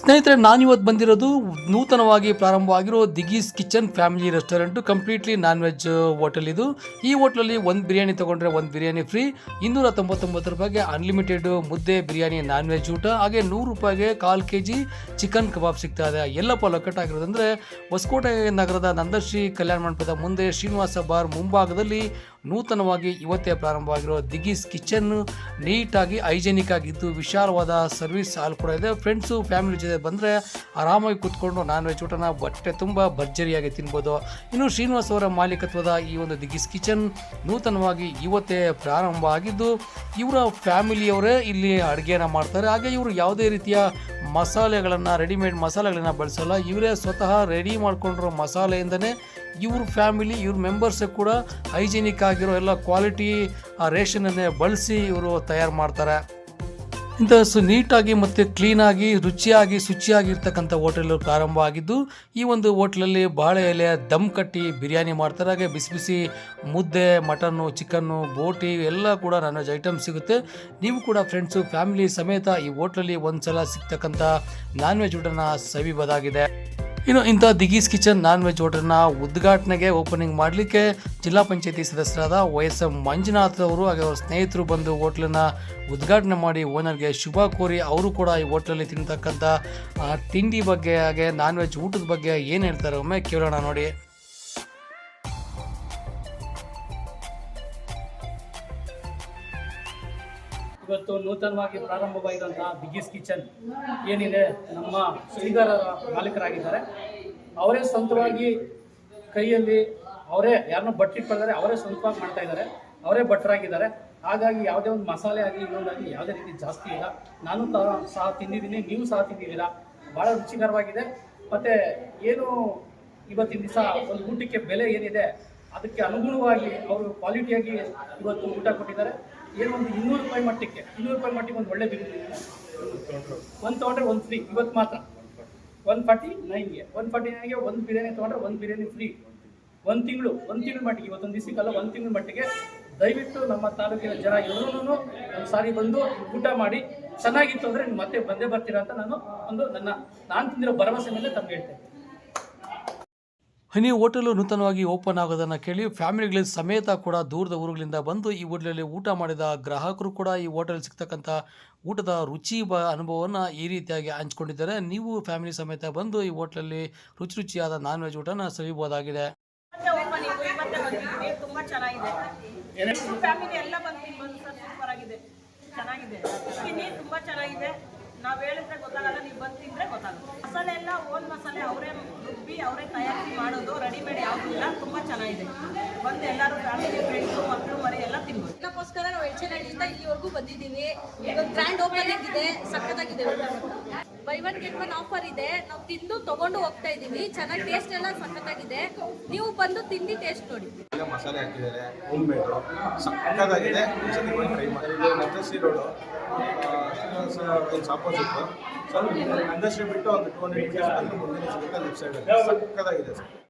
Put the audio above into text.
ಸ್ನೇಹಿತರೆ, ನಾನಿವತ್ತು ಬಂದಿರೋದು ನೂತನವಾಗಿ ಪ್ರಾರಂಭವಾಗಿರೋ ದಿಗೀಸ್ kitchen family restaurant. Completely non veg hotel ಇದು. ಈ ಹೋಟ್ಲಲ್ಲಿ ಒಂದು ಬಿರಿಯಾನಿ ತೊಗೊಂಡ್ರೆ ಒಂದು ಬಿರಿಯಾನಿ ಫ್ರೀ. ಇನ್ನೂರ ತೊಂಬತ್ತೊಂಬತ್ತು ರೂಪಾಯಿಗೆ ಅನ್ಲಿಮಿಟೆಡ್ ಮುದ್ದೆ, ಬಿರಿಯಾನಿ ನಾನ್ ವೆಜ್ ಊಟ. ಹಾಗೆ ನೂರು ರೂಪಾಯಿಗೆ ಕಾಲು ಕೆ ಜಿ ಚಿಕನ್ ಕಬಾಬ್ ಸಿಗ್ತಾ ಇದೆ. ಎಲ್ಲಪ್ಪ ಲೊಕೇಟ್ ಆಗಿರೋದಂದರೆ ಹೊಸಕೋಟೆ ನಗರದ ನಂದಶ್ರೀ ಕಲ್ಯಾಣ ಮಂಟಪದ ಮುಂದೆ ಶ್ರೀನಿವಾಸ ಬಾರ್ ಮುಂಭಾಗದಲ್ಲಿ ನೂತನವಾಗಿ ಇವತ್ತೇ ಪ್ರಾರಂಭವಾಗಿರೋ ದಿಗೀಸ್ ಕಿಚನ್ ನೀಟಾಗಿ ಹೈಜೆನಿಕ್ ಆಗಿದ್ದು ವಿಶಾಲವಾದ ಸರ್ವಿಸ್ ಹಾಲ್ ಕೂಡ ಇದೆ. ಫ್ರೆಂಡ್ಸು ಫ್ಯಾಮಿಲಿ ಜೊತೆ ಬಂದರೆ ಆರಾಮಾಗಿ ಕೂತ್ಕೊಂಡು ನಾನ್ ವೆಜ್ ಊಟನ ಬಟ್ಟೆ ತುಂಬ ಭರ್ಜರಿಯಾಗಿ ತಿನ್ಬೋದು. ಇನ್ನು ಶ್ರೀನಿವಾಸ್ ಅವರ ಮಾಲೀಕತ್ವದ ಈ ಒಂದು ದಿಗೀಸ್ ಕಿಚನ್ ನೂತನವಾಗಿ ಇವತ್ತೇ ಪ್ರಾರಂಭ ಆಗಿದ್ದು, ಇವರ ಫ್ಯಾಮಿಲಿಯವರೇ ಇಲ್ಲಿ ಅಡುಗೆನ ಮಾಡ್ತಾರೆ. ಹಾಗೆ ಇವರು ಯಾವುದೇ ರೀತಿಯ ಮಸಾಲೆಗಳನ್ನು ರೆಡಿಮೇಡ್ ಮಸಾಲೆಗಳನ್ನು ಬಳಸಲ್ಲ. ಇವರೇ ಸ್ವತಃ ರೆಡಿ ಮಾಡಿಕೊಂಡಿರೋ ಮಸಾಲೆಯಿಂದನೇ ಇವ್ರ ಫ್ಯಾಮಿಲಿ ಇವ್ರ ಮೆಂಬರ್ಸ್ ಕೂಡ ಹೈಜಿನಿಕ್ ಆಗಿರೋ ಎಲ್ಲ ಕ್ವಾಲಿಟಿ ರೇಷನನ್ನೇ ಬಳಸಿ ಇವರು ತಯಾರು ಮಾಡ್ತಾರೆ. ಇಂಥ ಸು ನೀಟಾಗಿ ಮತ್ತು ಕ್ಲೀನಾಗಿ ರುಚಿಯಾಗಿ, ಶುಚಿಯಾಗಿರ್ತಕ್ಕಂಥ ಹೋಟೆಲ್ ಪ್ರಾರಂಭ ಆಗಿದ್ದು, ಈ ಒಂದು ಹೋಟ್ಲಲ್ಲಿ ಬಾಳೆ ಎಲೆ, ದಮ್ ಕಟ್ಟಿ, ಬಿರಿಯಾನಿ ಮಾಡ್ತಾರೆ. ಹಾಗೆ ಬಿಸಿ ಬಿಸಿ ಮುದ್ದೆ, ಮಟನ್ನು, ಚಿಕನ್ನು, ಬೋಟಿ ಎಲ್ಲ ಕೂಡ ನಾನ್ ವೆಜ್ ಐಟಮ್ ಸಿಗುತ್ತೆ. ನೀವು ಕೂಡ ಫ್ರೆಂಡ್ಸು ಫ್ಯಾಮಿಲಿ ಸಮೇತ ಈ ಹೋಟ್ಲಲ್ಲಿ ಒಂದು ಸಲ ಸಿಗ್ತಕ್ಕಂಥ ನಾನ್ ವೆಜ್ ಊಟನ ಸವಿಬೋದಾಗಿದೆ. ಇನ್ನು ಇಂಥ ದಿಗೀಸ್ ಕಿಚನ್ ನಾನ್ ವೆಜ್ ಹೋಟೆಲ್ನ ಉದ್ಘಾಟನೆಗೆ ಓಪನಿಂಗ್ ಮಾಡಲಿಕ್ಕೆ ಜಿಲ್ಲಾ ಪಂಚಾಯತಿ ಸದಸ್ಯರಾದ ವೈ ಎಸ್ ಎಂ ಮಂಜುನಾಥ್ ಅವರು ಹಾಗೆ ಅವರ ಸ್ನೇಹಿತರು ಬಂದು ಹೋಟ್ಲನ್ನ ಉದ್ಘಾಟನೆ ಮಾಡಿ ಓನರ್ಗೆ ಶುಭ ಕೋರಿ ಅವರು ಕೂಡ ಈ ಹೋಟ್ಲಲ್ಲಿ ತಿಂತಕ್ಕಂಥ ತಿಂಡಿ ಬಗ್ಗೆ ಹಾಗೆ ನಾನ್ ವೆಜ್ ಊಟದ ಬಗ್ಗೆ ಏನು ಹೇಳ್ತಾರೆ ಒಮ್ಮೆ ಕೇಳೋಣ ನೋಡಿ. ಇವತ್ತು ನೂತನವಾಗಿ ಪ್ರಾರಂಭವಾಗಿರುವಂತಹ ಬಿಗಿಸ್ ಕಿಚನ್ ಏನಿದೆ, ನಮ್ಮ ಶ್ರೀಧರರ ಮಾಲೀಕರಾಗಿದ್ದಾರೆ. ಅವರೇ ಸ್ವಂತವಾಗಿ ಕೈಯಲ್ಲಿ, ಅವರೇ ಯಾರನ್ನೋ ಬಟ್ಟಿಟ್ಕೊಂಡಿದ್ದಾರೆ ಅವರೇ ಸ್ವಂತವಾಗಿ ಮಾಡ್ತಾ ಇದ್ದಾರೆ. ಅವರೇ ಭಟ್ರಾಗಿದ್ದಾರೆ. ಹಾಗಾಗಿ ಯಾವುದೇ ಒಂದು ಮಸಾಲೆ ಆಗಲಿ ಇನ್ನೊಂದಾಗಲಿ ಯಾವುದೇ ರೀತಿ ಜಾಸ್ತಿ ಇಲ್ಲ. ನಾನು ಸಹ ತಿಂದಿದ್ದೀನಿ, ನೀವು ಸಹ ತಿಂದಿದ್ದೀರ? ಭಾಳ ರುಚಿಕರವಾಗಿದೆ. ಮತ್ತು ಏನು ಇವತ್ತಿನ ದಿವಸ ಒಂದು ಊಟಕ್ಕೆ ಬೆಲೆ ಏನಿದೆ, ಅದಕ್ಕೆ ಅನುಗುಣವಾಗಿ ಅವರು ಕ್ವಾಲಿಟಿಯಾಗಿ ಇವತ್ತು ಊಟ ಕೊಟ್ಟಿದ್ದಾರೆ. ಏನು ಒಂದು ಇನ್ನೂರು ರೂಪಾಯಿ ಮಟ್ಟಕ್ಕೆ, ಇನ್ನೂರು ರೂಪಾಯಿ ಮಟ್ಟಿಗೆ ಒಂದು ಒಳ್ಳೆ ಬಿರಿಯಾನಿ ಒಂದು ತೊಗೊಂಡ್ರೆ ಒಂದು ಫ್ರೀ ಇವತ್ತು ಮಾತ್ರ. ಒನ್ ಫಾರ್ಟಿ ನೈನ್ಗೆ ಒನ್ ಫಾರ್ಟಿ ನೈನ್ಗೆ ಒಂದು ಬಿರಿಯಾನಿ ತೊಗೊಂಡ್ರೆ ಒಂದು ಬಿರಿಯಾನಿ ಫ್ರೀ ಒಂದು ತಿಂಗಳು ಒಂದು ತಿಂಗಳು ಮಟ್ಟಿಗೆ. ಇವತ್ತೊಂದು ದಿವಸಕ್ಕಲ್ಲ ಒಂದು ತಿಂಗಳ ಮಟ್ಟಿಗೆ. ದಯವಿಟ್ಟು ನಮ್ಮ ತಾಲೂಕಿನ ಜನ ಎಲ್ಲರೂ ಒಂದು ಸಾರಿ ಬಂದು ಊಟ ಮಾಡಿ. ಚೆನ್ನಾಗಿತ್ತು ಅಂದರೆ ನೀವು ಮತ್ತೆ ಬಂದೇ ಬರ್ತೀರಾ ಅಂತ ನಾನು ಒಂದು ನನ್ನ, ನಾನು ತಿಂದಿರೋ ಭರವಸೆ ಮೇಲೆ ತಮ್ಗೆ ಹೇಳ್ತೇನೆ. ಹನಿ ಹೋಟೆಲು ನೂತನವಾಗಿ ಓಪನ್ ಆಗೋದನ್ನು ಕೇಳಿ ಫ್ಯಾಮಿಲಿಗಳ ಸಮೇತ ಕೂಡ ದೂರದ ಊರುಗಳಿಂದ ಬಂದು ಈ ಹೋಟೆಲಲ್ಲಿ ಊಟ ಮಾಡಿದ ಗ್ರಾಹಕರು ಕೂಡ ಈ ಹೋಟೆಲ್ ಸಿಗ್ತಕ್ಕಂಥ ಊಟದ ರುಚಿ ಬ ಅನುಭವವನ್ನು ಈ ರೀತಿಯಾಗಿ ಹಂಚ್ಕೊಂಡಿದ್ದಾರೆ. ನೀವು ಫ್ಯಾಮಿಲಿ ಸಮೇತ ಬಂದು ಈ ಹೋಟ್ಲಲ್ಲಿ ರುಚಿ ರುಚಿಯಾದ ನಾನ್ ವೆಜ್ ಊಟನ ಚೆನ್ನಾಗಿದೆ ನಾವ್ ಹೇಳಿದ್ರೆ ಗೊತ್ತಾಗಲ್ಲ ನೀವು ಬಂದು ತಿಂದ್ರೆ ಗೊತ್ತಾಗುತ್ತೆ ಮಸಾಲೆ ಎಲ್ಲ ಓನ್ ಮಸಾಲೆ ಅವರೇ ರುಬ್ಬಿ ಅವರೇ ತಯಾರಿಸಿ ಮಾಡೋದು ರೆಡಿಮೇಡ್ ಯಾವುದು ಇಲ್ಲ, ತುಂಬಾ ಚೆನ್ನಾಗಿದೆ. ಬಂದು ಎಲ್ಲರೂ ಫ್ಯಾಮಿಲಿ ಫ್ರೆಂಡ್ಸು ಮಕ್ಕಳು ಮರಿ ಎಲ್ಲ ತಿನ್ಬೋದು. ಅದಕ್ಕೋಸ್ಕರ ನಾವು ಎಳ್ಚೆನಹಳ್ಳಿಯಿಂದ ಇಲ್ಲಿವರೆಗೂ ಬಂದಿದ್ದೀವಿ. ಗ್ರ್ಯಾಂಡ್ ಓಪನಿಂಗ್ ಇದೆ, ಸಖತ್ತಾಗಿದೆ. Buy one get one offer ಇದೆ. ನಾವು ತಿಂದು ತಗೊಂಡು ಹೋಗ್ತಾ ಇದೀವಿ ಚೆನ್ನಾಗಿ ಟೇಸ್ಟ್ ಎಲ್ಲ ಸಖತ್ತಾಗಿದೆ. ನೀವು ಬಂದು ತಿಂದು ಟೇಸ್ಟ್ ನೋಡಿ. ಮಸಾಲೆ ಹಾಕಿದ್ದಾರೆ ಹೋಮ್ ಮೇಡು. ಸಕ್ಕತ್ತಾಗಿದೆ ಒಂದ್ಸತಿ ಸ್ವಲ್ಪ ಬಿಟ್ಟು